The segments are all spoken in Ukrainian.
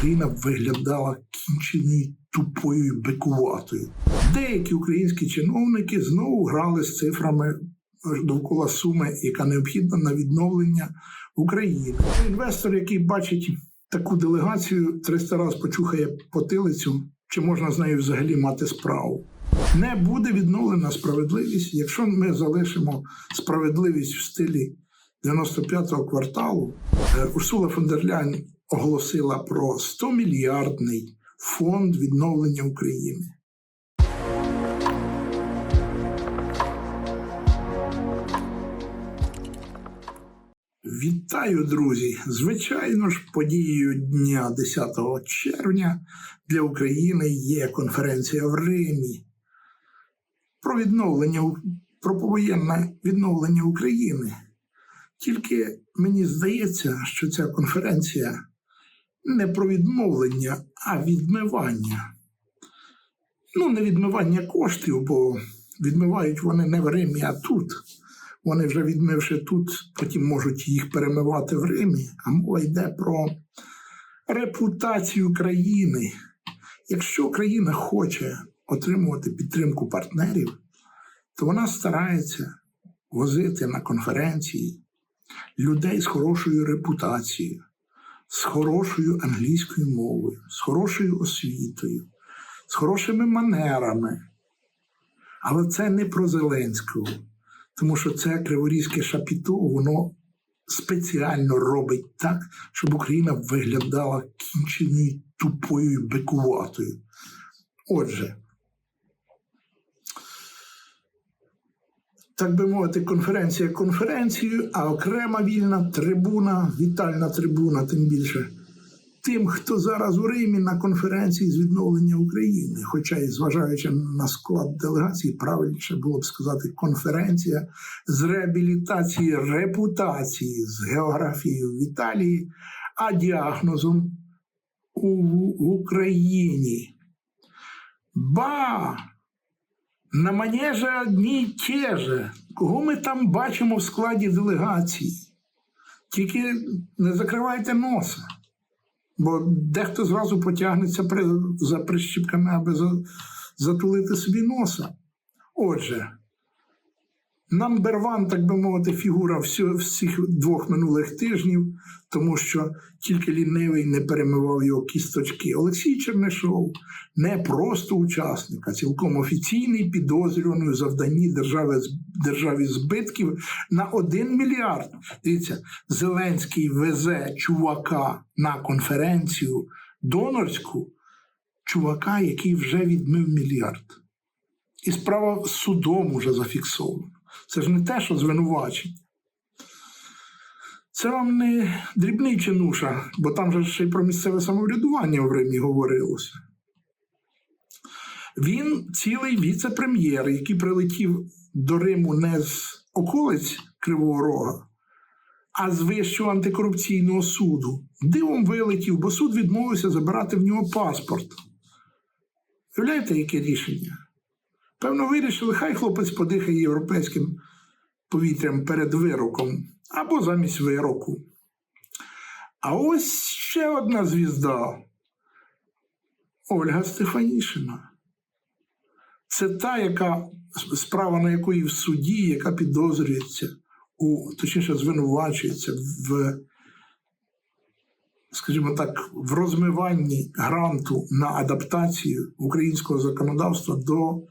Україна виглядала кінченою тупою і бикуватою. Деякі українські чиновники знову грали з цифрами довкола суми, яка необхідна на відновлення України. Інвестор, який бачить таку делегацію, 300 разів почухає потилицю, чи можна з нею взагалі мати справу. Не буде відновлена справедливість, якщо ми залишимо справедливість в стилі 95-го кварталу. Е, Урсула фон дер Ляйн оголосила про 100 мільярдний фонд відновлення України. Вітаю, друзі! Звичайно ж, подією дня 10 червня для України є конференція в Римі про відновлення про повоєнне відновлення України. Тільки мені здається, що ця конференція не про відновлення, а відмивання. Ну, не відмивання коштів, бо відмивають вони не в Римі, а тут. Вони вже відмивши тут, потім можуть їх перемивати в Римі. А мова йде про репутацію країни. Якщо країна хоче отримувати підтримку партнерів, то вона старається возити на конференції людей з хорошою репутацією, з хорошою англійською мовою, з хорошою освітою, з хорошими манерами. Але це не про Зеленського, тому що це криворізьке шапіто, воно спеціально робить так, щоб Україна виглядала кінченою, тупою бикуватою. Отже, так би мовити, конференція конференцією, а окрема вільна трибуна, вітальна трибуна, тим більше тим, хто зараз у Римі на конференції з відновлення України. Хоча і зважаючи на склад делегації, правильніше було б сказати конференція з реабілітації репутації з географією в Італії, а діагнозом у в Україні. Ба! На манеже одні й те же. Кого ми там бачимо в складі делегації? Тільки не закривайте носа. Бо дехто зразу потягнеться при, за прищіпками, аби за, затулити собі носа. Отже, number one, так би мовити, фігура всіх двох минулих тижнів, тому що тільки лінивий не перемивав його кісточки. Олексій Чернишов не просто учасник, а цілком офіційний підозрюваний у завданні держави, державі збитків на 1 мільярд. Дивіться, Зеленський везе чувака на конференцію донорську, чувака, який вже відмив мільярд. І справа судом уже зафіксована. Це ж не те, що звинувачення. Це вам не дрібний чинуша, бо там же ще й про місцеве самоврядування в Римі говорилося. Він цілий віце-прем'єр, який прилетів до Риму не з околиць Кривого Рога, а з Вищого антикорупційного суду. Дивом вилетів, бо суд відмовився забирати в нього паспорт. Уявляєте, яке рішення? Певно, вирішили, хай хлопець подихає європейським повітрям перед вироком або замість вироку. А ось ще одна звізда Ольга Стефанішина. Це та, яка справа на якої в суді, яка підозрюється, у, точніше, звинувачується в, скажімо так, в розмиванні гранту на адаптацію українського законодавства до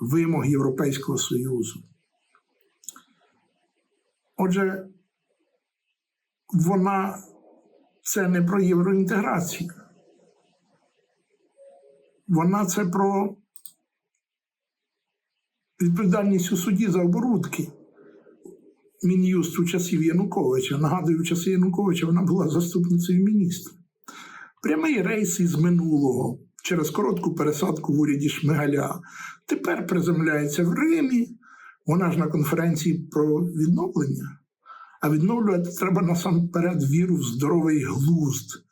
вимог Європейського Союзу. Отже, вона це не про євроінтеграцію. Вона це про відповідальність у суді за оборудки. Мін'юст у часів Януковича. Нагадую, в часи Януковича вона була заступницею міністра. Прямий рейс із минулого через коротку пересадку в уряді Шмигаля. Тепер приземляється в Римі. Вона ж на конференції про відновлення. А відновлювати треба насамперед віру в здоровий глузд,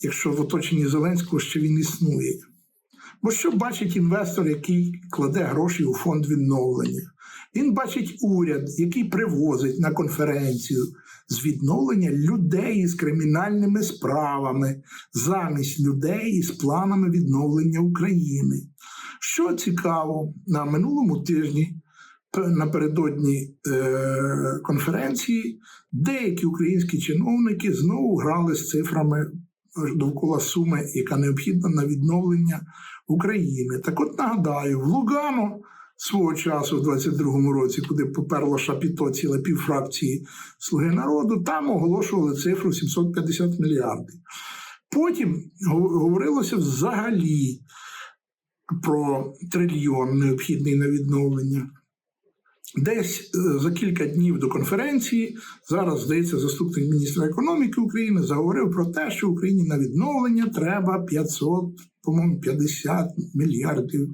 якщо в оточенні Зеленського ще він існує. Бо що бачить інвестор, який кладе гроші у фонд відновлення? Він бачить уряд, який привозить на конференцію з відновлення людей із кримінальними справами замість людей із планами відновлення України. Що цікаво, на минулому тижні напередодні е, конференції деякі українські чиновники знову грали з цифрами довкола суми, яка необхідна на відновлення України. Так от нагадаю, в Лугано свого часу, в 22-му році, куди поперло шапіто ціле півфракції Слуги народу, там оголошували цифру 750 мільярдів. Потім говорилося взагалі про трильйон необхідний на відновлення. Десь е, за кілька днів до конференції зараз, здається, заступник міністра економіки України заговорив про те, що Україні на відновлення треба 500, по-моєму, 50 мільярдів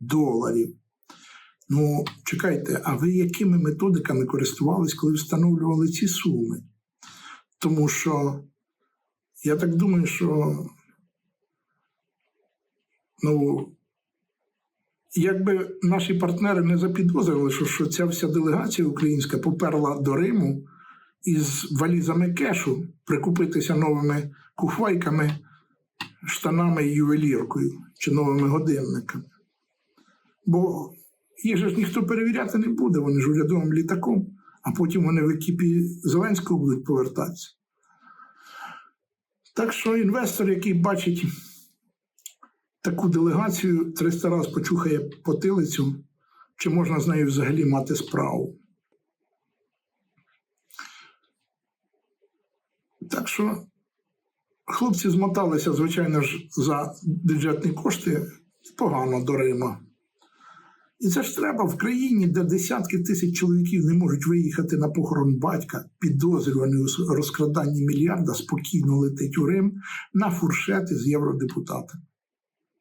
доларів. Ну, чекайте, а ви якими методиками користувались, коли встановлювали ці суми? Тому що я так думаю, що ну, якби наші партнери не запідозрили, що, що ця вся делегація українська поперла до Риму із валізами кешу прикупитися новими кухвайками, штанами і ювеліркою чи новими годинниками. Бо їх же ж ніхто перевіряти не буде, вони ж урядовим літаком, а потім вони в екіпі Зеленського будуть повертатися. Так що інвестор, який бачить таку делегацію 300 разів почухає потилицю, чи можна з нею взагалі мати справу. Так що хлопці змоталися, звичайно ж, за бюджетні кошти погано до Рима. І це ж треба в країні, де десятки тисяч чоловіків не можуть виїхати на похорон батька, підозрюваний у розкраданні мільярда, спокійно летить у Рим на фуршети з євродепутатами.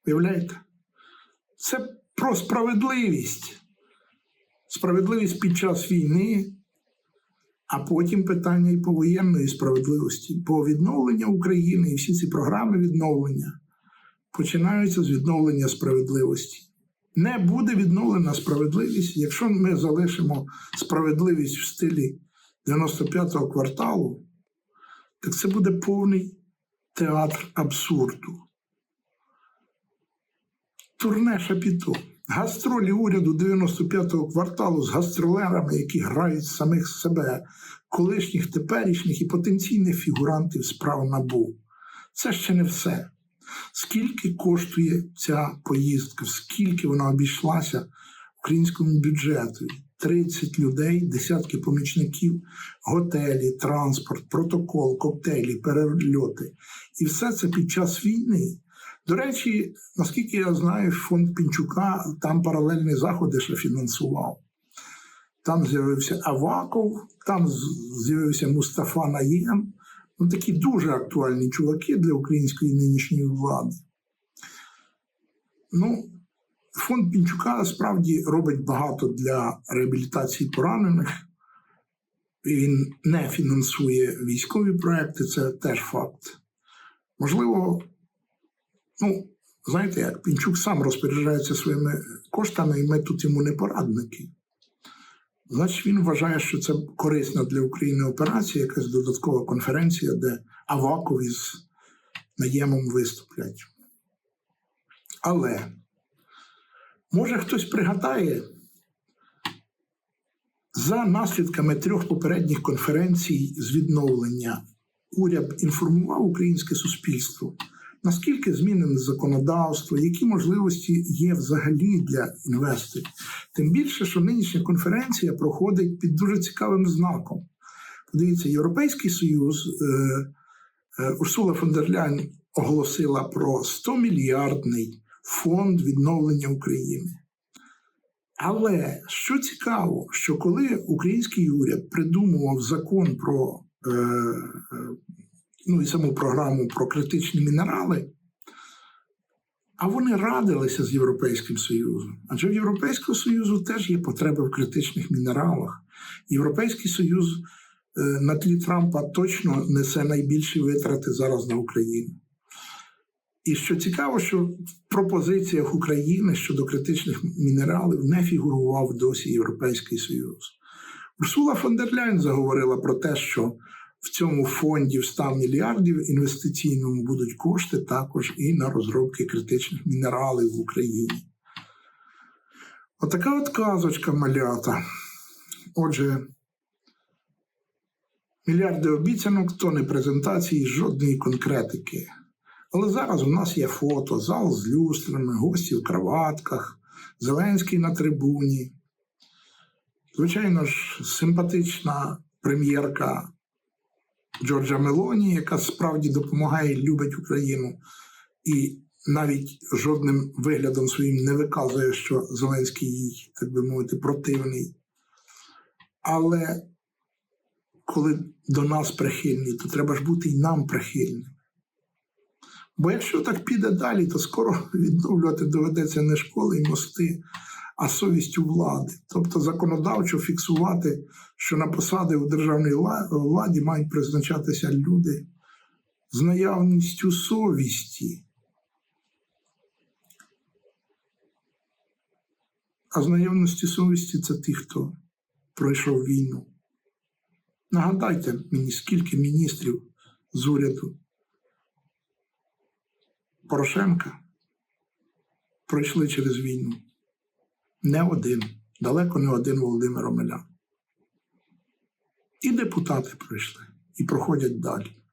Уявляєте? Це про справедливість. Справедливість під час війни, а потім питання і повоєнної справедливості, по відновлення України і всі ці програми відновлення починаються з відновлення справедливості. Не буде відновлена справедливість, якщо ми залишимо справедливість в стилі 95-го кварталу, так це буде повний театр абсурду. Турне Шапіто. Гастролі уряду 95-го кварталу з гастролерами, які грають самих себе, колишніх, теперішніх і потенційних фігурантів справ набу. Це ще не все. Скільки коштує ця поїздка, скільки вона обійшлася українському бюджету? 30 людей, десятки помічників, готелі, транспорт, протокол, коктейлі, перельоти. І все це під час війни. До речі, наскільки я знаю, фонд Пінчука там паралельні заходи ще фінансував. Там з'явився Аваков, там з'явився Мустафа Наєм. Ну, такі дуже актуальні чуваки для української нинішньої влади. Ну, фонд Пінчука справді робить багато для реабілітації поранених. Він не фінансує військові проекти, це теж факт. Можливо, ну, знаєте як, Пінчук сам розпоряджається своїми коштами, і ми тут йому не порадники. Значить, він вважає, що це корисна для України операція, якась додаткова конференція, де Аваков із наємом виступлять. Але може хтось пригадає, за наслідками трьох попередніх конференцій з відновлення уряд інформував українське суспільство, наскільки змінене законодавство, які можливості є взагалі для інвесторів. Тим більше, що нинішня конференція проходить під дуже цікавим знаком. Подивіться, Європейський Союз е, е, Урсула фон дер Ляйн оголосила про 100 мільярдний фонд відновлення України. Але що цікаво, що коли український уряд придумував закон про е, ну і саму програму про критичні мінерали, а вони радилися з Європейським Союзом. Адже в Європейського Союзу теж є потреби в критичних мінералах. Європейський Союз е, на тлі Трампа точно несе найбільші витрати зараз на Україну. І що цікаво, що в пропозиціях України щодо критичних мінералів не фігурував досі Європейський Союз. Урсула фон дер Ляйн заговорила про те, що в цьому фонді в 100 мільярдів інвестиційному будуть кошти також і на розробки критичних мінералів в Україні. Отака от казочка малята. Отже, мільярди обіцянок, тони презентації, жодної конкретики. Але зараз у нас є фото, зал з люстрами, гості в кроватках, Зеленський на трибуні. Звичайно ж, симпатична прем'єрка Джорджа Мелоні, яка справді допомагає і любить Україну, і навіть жодним виглядом своїм не виказує, що Зеленський їй, так би мовити, противний. Але коли до нас прихильні, то треба ж бути і нам прихильним. Бо якщо так піде далі, то скоро відновлювати доведеться не школи і мости, а совістю влади. Тобто законодавчо фіксувати, що на посади у державній владі мають призначатися люди з наявністю совісті. А з наявності совісті це ті, хто пройшов війну. Нагадайте мені, скільки міністрів з уряду Порошенка пройшли через війну. Не один, далеко не один Володимир Омелян. І депутати пройшли, і проходять далі.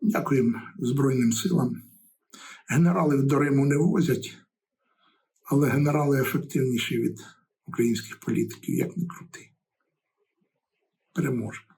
Дякуємо Збройним силам. Генералів до Риму не возять, але генерали ефективніші від українських політиків, як не крути. Переможемо.